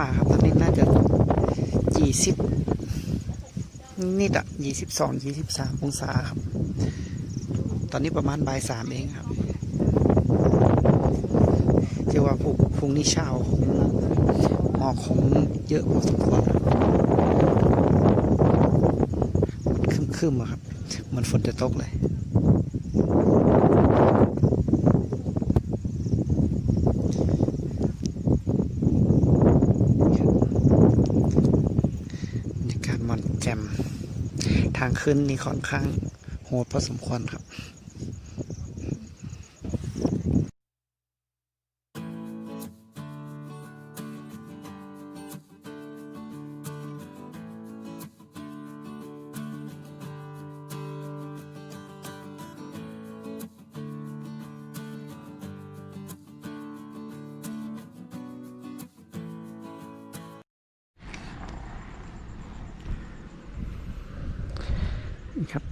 มาครับตอนนี้น่าจะยี่สิบนิดอะยี่สิบสองยี่สิบสามองศาครับ ตอนนี้ประมาณบ่ายสามเองครับเชื่อว่าพรุ่งพรุ่งนี้เช้าคงหมอกคงเยอะพอสมควรคึมๆอะครับเหมันฝนจะตกเลย บรรยากาศมันแจ่มทาง ขึ้นนี่ค่อนข้างโหดพอสมควรครับ ครับ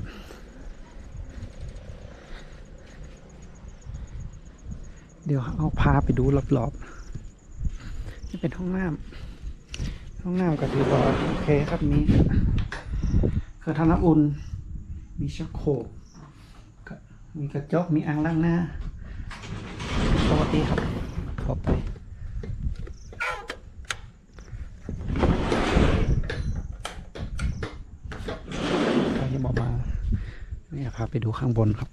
เดี๋ยวเอาพาไปดูรอบๆ นี่เป็นห้องน้ำห้องน้ำก็ถือว่าโอเคครับมีเครื่อทำน้ำอุ่น มีชักโครกมีกระจกมีอ่างล้างหน้าปกติครับทั่วไป ใครที่บอกมา นี่พาไปดูข้างบนครับ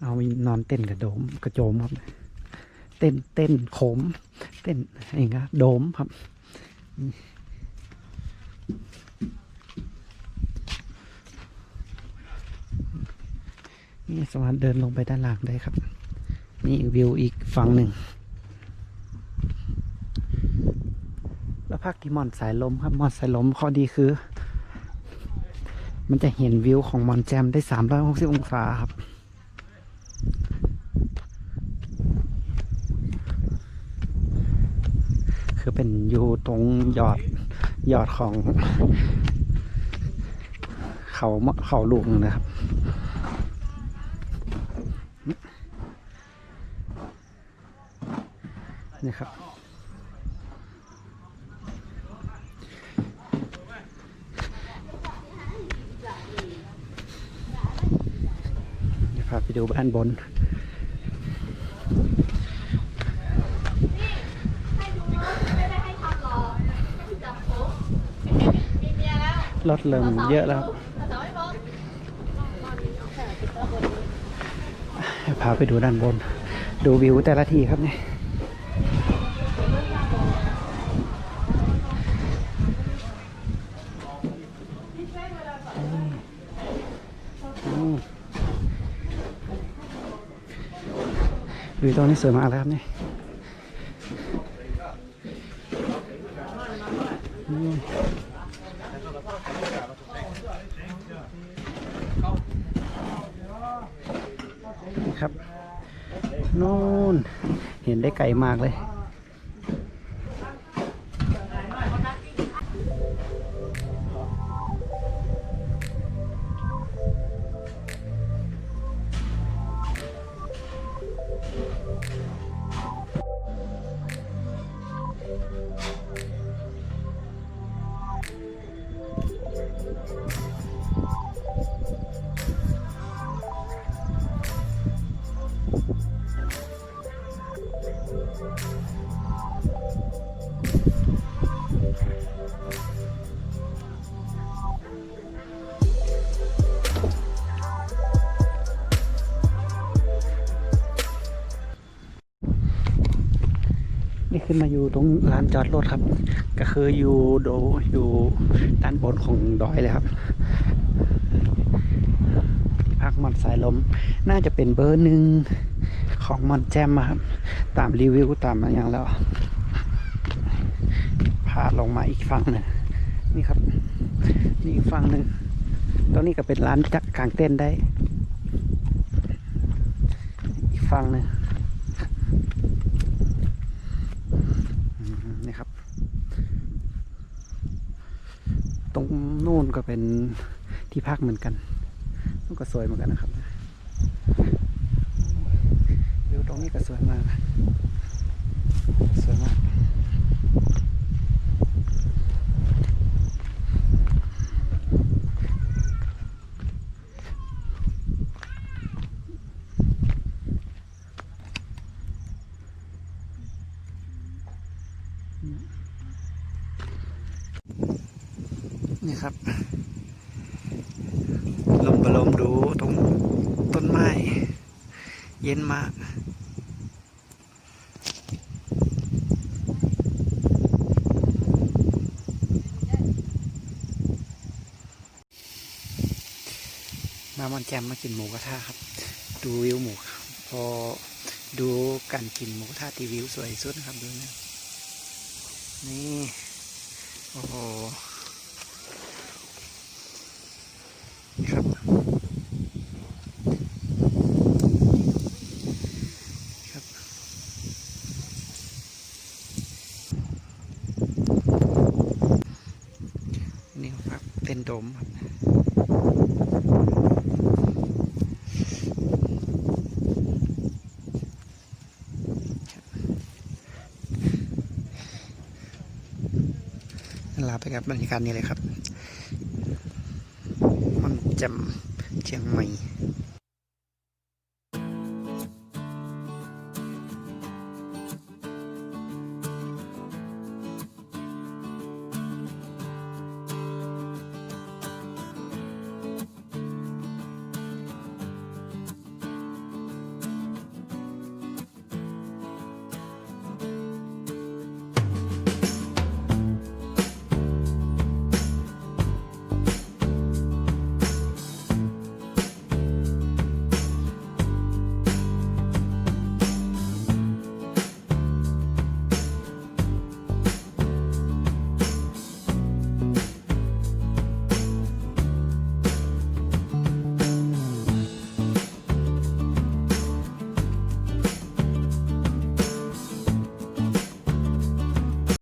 เอานอนเต้นกับโดมกระโจมครับ เต้นเต้นโขม เต้นอะไรเงี้ยโดมครับนี่สามารถเดินลงไปด้านล่างได้ครับ นี่วิวอีกฝั่งหนึ่ง แล้วภาคที่มอนสายลมครับมอนสายลมข้อดีคือ มันจะเห็นวิวของมอนแจมได้ 360 องศาครับ คือเป็นอยู่ตรงยอดยอดของ เขาเขาลูกหนึงนะครับนี่ครับ เดี๋ยวพา ไปดูบ้านบน รถเริ่มเยอะแล้วครับเดี๋ยวพาไปดูด้านบน ดูวิวแต่ละทีครับเนี่ยอืม วิวตรงนี้สวยมากแลยครับเนี่นี่ครับนู่นเห็นได้ไกลมากเลย ขึ้นมาอยู่ตรงลานจอดรถครับ ก็คืออยู่โดอยู่ด้านบนของดอยเลยครับพักมอนสายลม น่าจะเป็นเบอร์หนึ่งของมอนแจมครับ ตามรีวิวตามอะไรอย่างแล้วพาลงมาอีกฝั่งหนึ่งนี่ครับนี่อีกฝั่งหนึ่งตรงนี้ก็เป็นร้านจักกลางเต้นได้ อีกฝั่งหนึ่ง อืมนี่ครับ ตรง นู่นก็เป็นที่พักเหมือนกันนู่นก็สวยเหมือนกันนะครับวิวตรงนี้ก็สวยมาก สวยมาก นี่ครับ ลมบลมดูตรงต้นไม้ เย็นมาก มามันแจมมากินหมูกระทะครับ ดูวิวหมูครับพอดูการกินหมูกระทะที่วิวสวยสุดนะครับดูนะนี่ โอ้โห นี่ครับ ครับ นี่ ครับเป็นโดมครับลาไปกับบรรยากาศนี้เลยครับมันจำเชียงใหม่